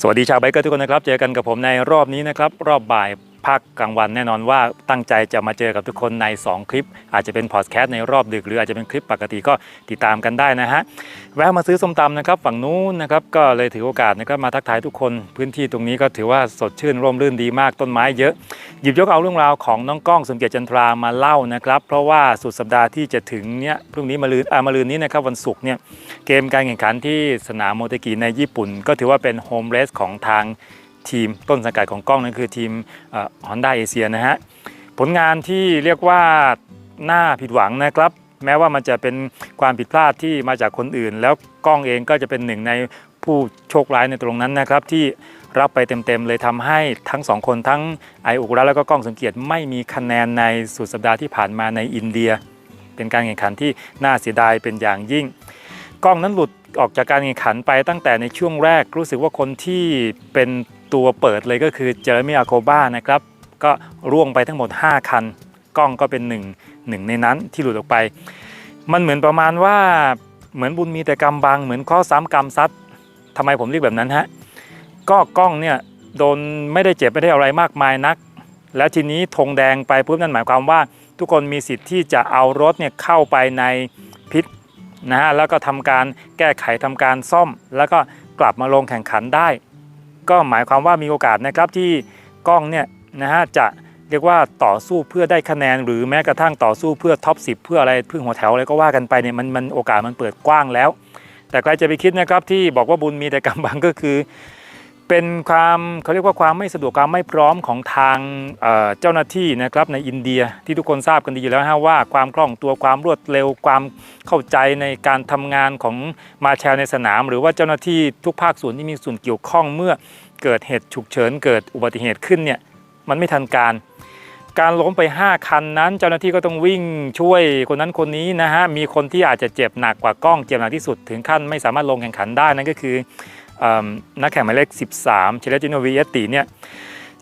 สวัสดีชาวไบเกอร์ทุกคนนะครับ เจอกันกับผมในรอบนี้นะครับ รอบบ่าย ภาคกลางวันแน่นอนว่าตั้งใจจะมาเจอกับทุกคนใน 2 คลิป อาจจะเป็นพอดแคสต์ในรอบดึก หรืออาจจะเป็นคลิปปกติก็ติดตามกันได้นะฮะ แวะมาซื้อส้มตำนะครับ ฝั่งนู้นนะครับก็เลยถือโอกาสนะครับมาทักทายทุกคนพื้นที่ตรงนี้ก็ถือว่าสดชื่นร่มรื่นดีมากต้นไม้เยอะ หยิบยกเอาเรื่องราวของน้องก้องสมเกียรติจันทรามาเล่านะครับ เพราะว่าสุดสัปดาห์ที่จะถึงเนี้ยพรุ่งนี้มาลืนอ่ามาลืนนี้นะครับวันศุกร์เนี่ยเกมการแข่งขันที่สนามโมเตกิในญี่ปุ่น ก็ถือว่าเป็นโฮมเรสของทาง ทีมต้นสังกัดของกล้องนั่นคือทีมฮอนด้าเอเชียนะฮะผลงานที่เรียกว่าหน่าผิดหวังนะครับ แม้ว่ามันจะเป็นความผิดพลาดที่มาจากคนอื่น แล้วกล้องเองก็จะเป็นหนึ่งในผู้โชคร้ายในตรงนั้นนะครับ ที่รับไปเต็มๆเลยทำให้ทั้งสองคนทั้งไออุกระแล้วก็กล้องสังเกียรติไม่มีคะแนนในสุดสัปดาห์ที่ผ่านมาในอินเดีย เป็นการแข่งขันที่น่าเสียดายเป็นอย่างยิ่ง กล้องนั้นหลุดออกจากการแข่งขันไปตั้งแต่ในช่วงแรกรู้สึกว่าคนที่เป็น ตัวเปิดเลยก็คือเจอร์มี่อาโคบ้านะครับ ก็ร่วงไปทั้งหมด 5 คัน กล้องก็เป็นหนึ่งหนึ่งในนั้นที่หลุดออกไป มันเหมือนประมาณว่าเหมือนบุญมีแต่กรรมบังเหมือนข้อซ้ำกรรมซัดทำไมผมเรียกแบบนั้นฮะก็กล้องเนี่ยโดนไม่ได้เจ็บไม่ได้อะไรมากมายนัก แล้วทีนี้ธงแดงไปปุ๊บนั่นหมายความว่า ทุกคนมีสิทธิ์ที่จะเอารถเนี่ยเข้าไปในพิษนะฮะแล้วก็ทำการแก้ไขทำการซ่อม แล้วก็กลับมาลงแข่งขันได้ ก็หมายความว่ามีโอกาสนะครับที่กล้องเนี่ยนะฮะจะเรียกว่าต่อสู้เพื่อได้คะแนน หรือแม้กระทั่งต่อสู้เพื่อท็อป10 เพื่ออะไรเพื่อหัวแถวอะไรก็ว่ากันไปเนี่ยมันมันโอกาสมันเปิดกว้างแล้ว แต่ใครจะไปคิดนะครับที่บอกว่าบุญมีแต่กรรมบังก็คือ เป็นความเขาเรียกว่าความไม่สะดวกความไม่พร้อมของทางเจ้าหน้าที่นะครับในอินเดียที่ทุกคนทราบกันดีอยู่แล้วฮะว่าความคล่องตัวความรวดเร็วความเข้าใจในการทำงานของมาแชลในสนาม หรือว่าเจ้าหน้าที่ทุกภาคส่วนที่มีส่วนเกี่ยวข้องเมื่อเกิดเหตุฉุกเฉินเกิดอุบัติเหตุขึ้นเนี่ยมันไม่ทันการ การล้มไป 5 คันนั้น เจ้าหน้าที่ก็ต้องวิ่งช่วยคนนั้นคนนี้นะฮะมีคนที่อาจจะเจ็บหนักกว่ากล้องเจ็บหนักที่สุดถึงขั้นไม่สามารถลงแข่งขันได้นั่นก็คือ นักแข่งหมายเลข 13เชเลจิโนวิเอตติเนี่ย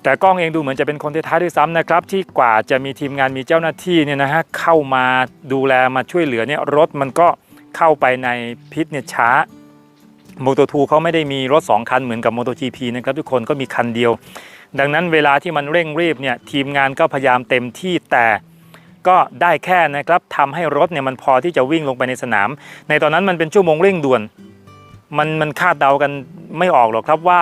แต่กล้องเองดูเหมือนจะเป็นคนท้ายด้วยซ้ำนะครับที่กว่าจะมีทีมงานมีเจ้าหน้าที่เนี่ยนะฮะเข้ามาดูแลมาช่วยเหลือเนี่ยรถมันก็เข้าไปในพิษเนี่ยช้าโมโตทูเขาไม่ได้มีรถ 2 คันเหมือนกับโมโต GP นะครับทุกคนก็มีคันเดียว ดังนั้นเวลาที่มันเร่งรีบเนี่ยทีมงานก็พยายามเต็มที่แต่ก็ได้แค่นะครับทำให้รถเนี่ยมันพอที่จะวิ่งลงไปในสนาม ในตอนนั้นมันเป็นชั่วโมงเร่งด่วน มันมันคาดเดากันไม่ออกหรอกครับว่า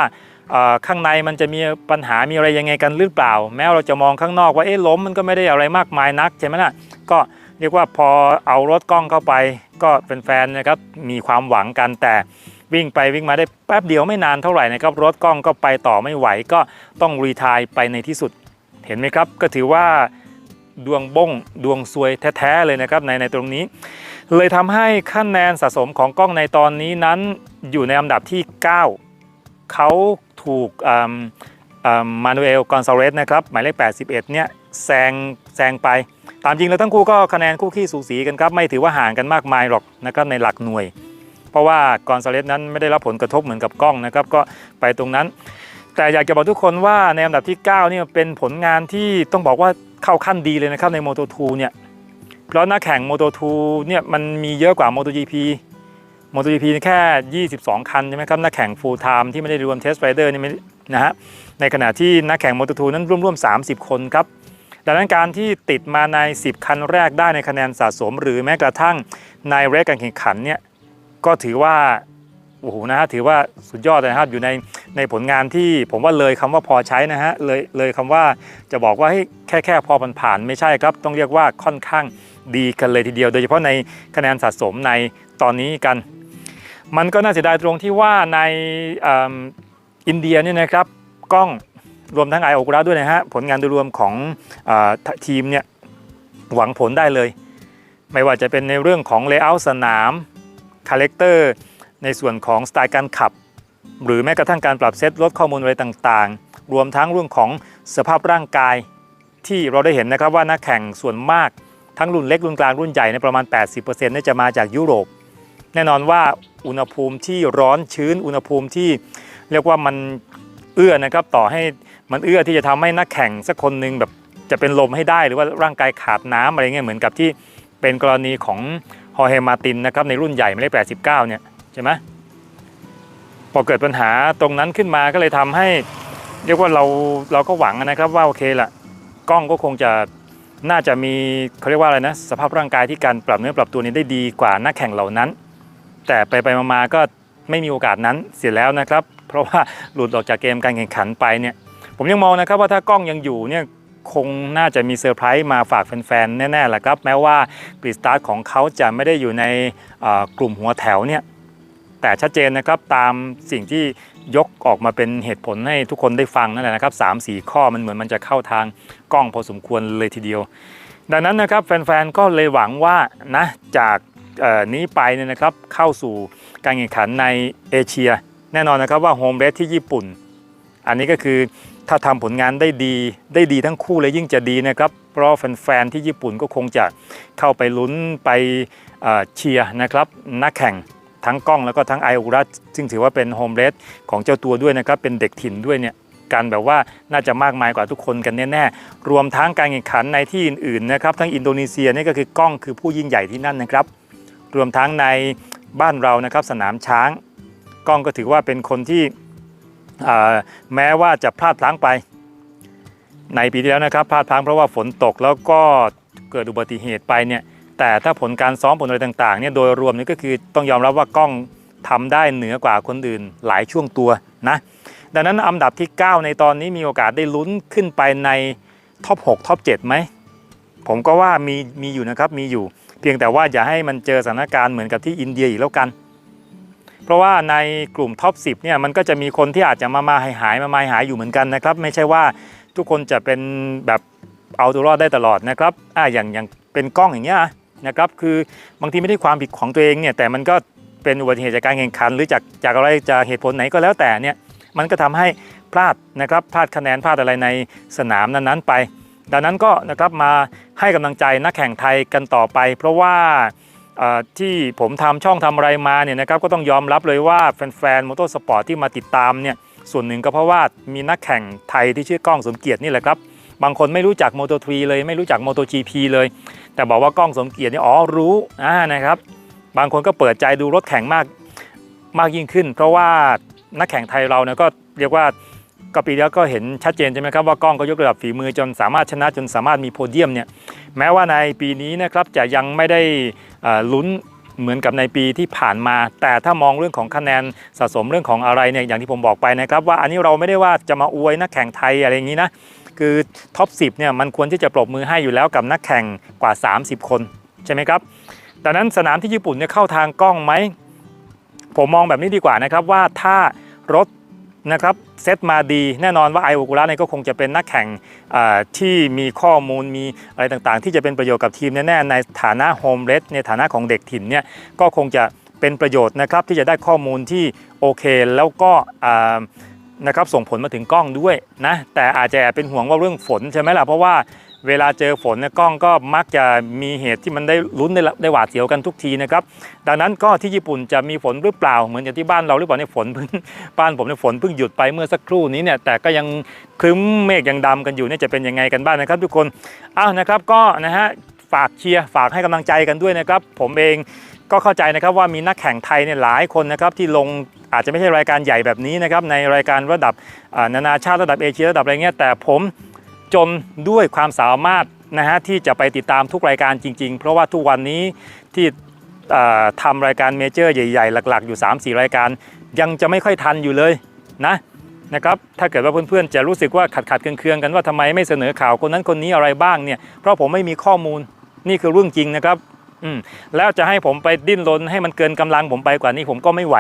ข้างในมันจะมีปัญหามีอะไรยังไงกันหรือเปล่า แม้เราจะมองข้างนอกว่าเอ๊ะล้มมันก็ไม่ได้อะไรมากมายนักใช่ไหมล่ะก็เรียกว่าพอเอารถกล้องเข้าไป ก็เป็นแฟนๆนะครับมีความหวังกันแต่วิ่งไปวิ่งมาได้แป๊บเดียวไม่นานเท่าไหร่นะครับรถกล้องก็ไปต่อไม่ไหวก็ต้องรีทายไปในที่สุด เห็นไหมครับก็ถือว่าดวงบ้งดวงซวยแท้ๆเลยนะครับในในตรงนี้ เลยทำให้คะแนนสะสมของกล้องในตอนนี้นั้นอยู่ในอันดับที่ 9 เขาถูกมานูเอลกอนซาเรสนะครับหมายเลข 81 เนี่ยแซงแซงไป ตามจริงแล้วทั้งคู่ก็คะแนนคู่ขี้สูสีกันครับไม่ถือว่าห่างกันมากมายหรอกนะครับในหลักหน่วย เพราะว่ากอนซาเลสนั้นไม่ได้รับผลกระทบเหมือนกับกล้องนะครับก็ไปตรงนั้น แต่อยากจะบอกทุกคนว่าในอันดับที่ 9 เนี่ยเป็นผลงานที่ต้องบอกว่าเข้าขั้นดีเลยนะครับใน Moto2 เนี่ย เพราะนักแข่ง Moto2 เนี่ยมันมีเยอะกว่า MotoGP MotoGP แค่ 22 คันใช่ไหมครับนักแข่ง full time ที่ไม่ได้รวม Test Rider นี่ไม่นะฮะในขณะที่นักแข่ง Moto2 นั้นร่วมๆ 30 คนครับดังนั้นการที่ติดมาใน 10 คันแรกได้ในคะแนนสะสม หรือแม้กระทั่งในเรกการแข่งขันเนี่ยก็ถือว่าโอ้โหนะฮะถือว่าสุดยอดนะครับอยู่ในในผลงานที่ผมว่าเลยคำว่าพอใช้นะฮะเลยเลยคำว่าจะบอกว่าให้แค่แค่พอมันผ่านไม่ใช่ครับ ต้องเรียกว่าค่อนข้าง ดีกันเลยทีเดียว โดยเฉพาะในคะแนนสะสมในตอนนี้กัน มันก็น่าเสียดายตรงที่ว่าในอ,อินเดียเนี่ยนะครับกล้องรวมทั้งไอโอกราด้วยนะฮะผลงานโดยรวมของอทีมเนี่ยหวังผลได้เลย ไม่ว่าจะเป็นในเรื่องของเลเยอร์สนามคาแรคเตอร์ในส่วนของสไตล์การขับ หรือแม้กระทั่งการปรับเซตลดข้อมูลอะไรต่างๆ รวมทั้งเรื่องของสภาพร่างกายที่เราได้เห็นนะครับว่านักแข่งส่วนมาก ทั้งรุ่นเล็กรุ่นกลางรุ่นใหญ่ในประมาณ 80%เนี่ยจะมาจากยุโรป แน่นอนว่าอุณหภูมิที่ร้อนชื้นอุณหภูมิที่เรียกว่ามันเอื้อนะครับต่อให้มันเอื้อที่จะทำให้นักแข่งสักคนหนึ่งแบบจะเป็นลมให้ได้หรือว่าร่างกายขาดน้ำอะไรเงี้ยเหมือนกับที่เป็นกรณีของฮอเฮมาตินนะครับในรุ่นใหญ่หมายเลข89 เนี่ยใช่ไหมพอเกิดปัญหาตรงนั้นขึ้นมาก็เลยทำให้ เรียกว่าเราเราก็หวังนะครับว่าโอเคละกล้องก็คงจะ น่าจะมีเขาเรียกว่าอะไรนะสภาพร่างกายที่การปรับเนื้อปรับตัวนี้ได้ดีกว่านักแข่งเหล่านั้น แต่ไปไปมาๆก็ไม่มีโอกาสนั้นเสียแล้วนะครับ เพราะว่าหลุดออกจากเกมการแข่งขันไปเนี่ยผมยังมองนะครับว่าถ้ากล้องยังอยู่เนี่ยคงน่าจะมีเซอร์ไพรส์มาฝากแฟนๆ แน่ๆแหละครับ แม้ว่ากรีสตาร์ของเขาจะไม่ได้อยู่ในกลุ่มหัวแถวเนี่ย แต่ชัดเจนนะครับตามสิ่งที่ยกออกมาเป็นเหตุผลให้ทุกคนได้ฟังนั่นแหละนะครับสามสี่ข้อมันเหมือนมันจะเข้าทางกล้องพอสมควรเลยทีเดียว ดังนั้นนะครับแฟนๆก็เลยหวังว่านะจากนี้ไปเนี่ยนะครับเข้าสู่การแข่งขันในเอเชีย แน่นอนนะครับว่าโฮมเรสที่ญี่ปุ่น อันนี้ก็คือถ้าทำผลงานได้ดีได้ดีทั้งคู่เลยยิ่งจะดีนะครับเพราะแฟนๆที่ญี่ปุ่นก็คงจะเข้าไปลุ้นไปเชียร์นะครับนักแข่ง ทั้งกล้องแล้วก็ทั้งไอโอรัสซึ่งถือว่าเป็นโฮมเรสของเจ้าตัวด้วยนะครับ เป็นเด็กถิ่นด้วยเนี่ยการแบบว่าน่าจะมากมายกว่าทุกคนกันแน่ๆ รวมทั้งการแข่งขันในที่อื่นๆนะครับ ทั้งอินโดนีเซียนี่ก็คือกล้องคือผู้ยิ่งใหญ่ที่นั่นนะครับ รวมทั้งในบ้านเรานะครับสนามช้าง กล้องก็ถือว่าเป็นคนที่แม้ว่าจะพลาดพลั้งไป ในปีที่แล้วนะครับพลาดพลั้งเพราะว่าฝนตกแล้วก็เกิดอุบัติเหตุไปเนี่ย แต่ถ้าผลการซ้อมผลอะไรต่างๆเนี่ยโดยรวมนี่ก็คือต้องยอมรับว่ากล้องทำได้เหนือกว่าคนอื่นหลายช่วงตัวนะดังนั้นอันดับที่ 9 ในตอนนี้มีโอกาสได้ลุ้นขึ้นไปในท็อป6ท็อป7ไหมผมก็ว่ามีมีอยู่นะครับมีอยู่ เพียงแต่ว่าอย่าให้มันเจอสถานการณ์เหมือนกับที่อินเดียอีกแล้วกัน เพราะว่าในกลุ่มท็อป10เนี่ยมันก็จะมีคนที่อาจจะมามาหายหายมามาหายอยู่เหมือนกันนะครับ ไม่ใช่ว่าทุกคนจะเป็นแบบเอาตัวรอดได้ตลอดนะครับอ่าอย่างอย่างเป็นกล้องอย่างเงี้ย นะครับคือบางทีไม่ได้ความผิดของตัวเองเนี่ยแต่มันก็เป็นอุบัติเหตุจากการแข่งขัน หรือจากจากอะไรจากเหตุผลไหนก็แล้วแต่เนี่ยมันก็ทำให้พลาดนะครับพลาดคะแนนพลาดอะไรในสนามนั้นๆไป ดังนั้นก็นะครับมาให้กำลังใจนักแข่งไทยกันต่อไป เพราะว่าที่ผมทำช่องทำอะไรมาเนี่ยนะครับก็ต้องยอมรับเลยว่าแฟนๆมอเตอร์สปอร์ตที่มาติดตามเนี่ยส่วนหนึ่งก็เพราะว่ามีนักแข่งไทยที่ชื่อก้องสมเกียรตินี่แหละครับบางคนไม่รู้จัก Moto 3 เลยไม่รู้จัก Moto GP เลยแต่บอกว่ากล้องสมเกียรตินี่อ๋อรู้อ่านะครับ บางคนก็เปิดใจดูรถแข่งมากมากยิ่งขึ้น เพราะว่านักแข่งไทยเราเนี่ยก็เรียกว่าก็ปีแล้วก็เห็นชัดเจนใช่ไหมครับว่ากล้องก็ยกระดับฝีมือจนสามารถชนะจนสามารถมีโพเดียมเนี่ยแม้ว่าในปีนี้นะครับจะยังไม่ได้ลุ้นเหมือนกับในปีที่ผ่านมา แต่ถ้ามองเรื่องของคะแนนสะสมเรื่องของอะไรเนี่ยอย่างที่ผมบอกไปนะครับ ว่าอันนี้เราไม่ได้ว่าจะมาอวยนักแข่งไทยอะไรอย่างนี้นะ คือท็อป 10เนี่ยมันควรที่จะปรบมือให้อยู่แล้วกับนักแข่งกว่า 30 คนใช่ไหมครับดังนั้นสนามที่ญี่ปุ่นเนี่ยเข้าทางกล้องไหม ผมมองแบบนี้ดีกว่านะครับว่าถ้ารถนะครับเซตมาดีแน่นอนว่าไอโอกุระเนี่ยก็คงจะเป็นนักแข่งที่มีข้อมูลมีอะไรต่างๆ ที่จะเป็นประโยชน์กับทีมแน่ๆในฐานะโฮมเรสในฐานะของเด็กถิ่นเนี่ยก็คงจะเป็นประโยชน์นะครับที่จะได้ข้อมูลที่โอเค แล้วก็ นะครับส่งผลมาถึงกล้องด้วยนะแต่อาจจะเป็นห่วงว่าเรื่องฝนใช่ไหมล่ะเพราะว่าเวลาเจอฝนเนี่ยกล้องก็มักจะมีเหตุที่มันได้ลุ้นได้ได้หวาดเสียวกันทุกทีนะครับดังนั้นก็ที่ญี่ปุ่นจะมีฝนหรือเปล่าเหมือนอย่างที่บ้านเราหรือเปล่าเนี่ยฝนเพิ่งบ้านผมเนี่ยฝนเพิ่งหยุดไปเมื่อสักครู่นี้เนี่ยแต่ก็ยังครึ้มเมฆยังดำกันอยู่เนี่ยจะเป็นยังไงกันบ้างนะครับ ทุกคนอ้าวนะครับก็นะฮะฝากเชียร์ฝากให้กำลังใจกันด้วยนะครับ ผมเอง ก็เข้าใจนะครับว่ามีนักแข่งไทยเนี่ยหลายคนนะครับที่ลงอาจจะไม่ใช่รายการใหญ่แบบนี้นะครับในรายการระดับนานาชาติระดับเอเชียระดับอะไรเงี้ยแต่ผมจนด้วยความสามารถนะฮะที่จะไปติดตามทุกรายการจริง ๆ เพราะว่าทุกวันนี้ที่ทำรายการเมเจอร์ใหญ่ๆ หลัก ๆ อยู่ 3-4 รายการ ยังจะไม่ค่อยทันอยู่เลยนะนะครับถ้าเกิดว่าเพื่อนๆจะรู้สึกว่าขัดขัดเคืองๆกันว่าทำไมไม่เสนอข่าวคนนั้นคนนี้อะไรบ้างเนี่ยเพราะผมไม่มีข้อมูลนี่คือเรื่องจริงนะครับ อืมแล้วจะให้ผมไปดิ้นรนให้มันเกินกำลังผมไปกว่านี้ผมก็ไม่ไหว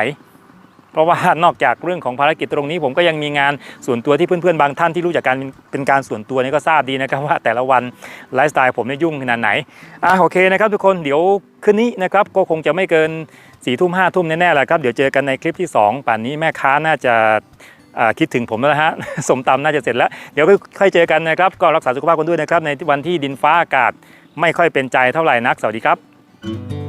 เพราะว่านอกจากเรื่องของภารกิจตรงนี้ ผมก็ยังมีงานส่วนตัวที่เพื่อนๆบางท่านที่รู้จักการเป็นการส่วนตัวนี่ก็ทราบดีนะครับว่าแต่ละวันไลฟ์สไตล์ผมเนี่ยยุ่งขนาดไหนอะโอเคนะครับทุกคนเดี๋ยวคืนนี้นะครับก็คงจะไม่เกิน4ี่ทุ่มห้าทุ่มแน่ๆแหละครับเดี๋ยวเจอกันในคลิปที่ 2 ป่านนี้แม่ค้าน่าจะคิดถึงผมแล้วนะฮะสมตำน่าจะเสร็จแล้ว เดี๋ยวค่อยเจอกันนะครับ ก็รักษาสุขภาพกันด้วยนะครับ ในวันที่ดินฟ้าอากาศไม่ค่อยเป็นใจเท่าไหร่นัก สวัสดีครับ Thank you.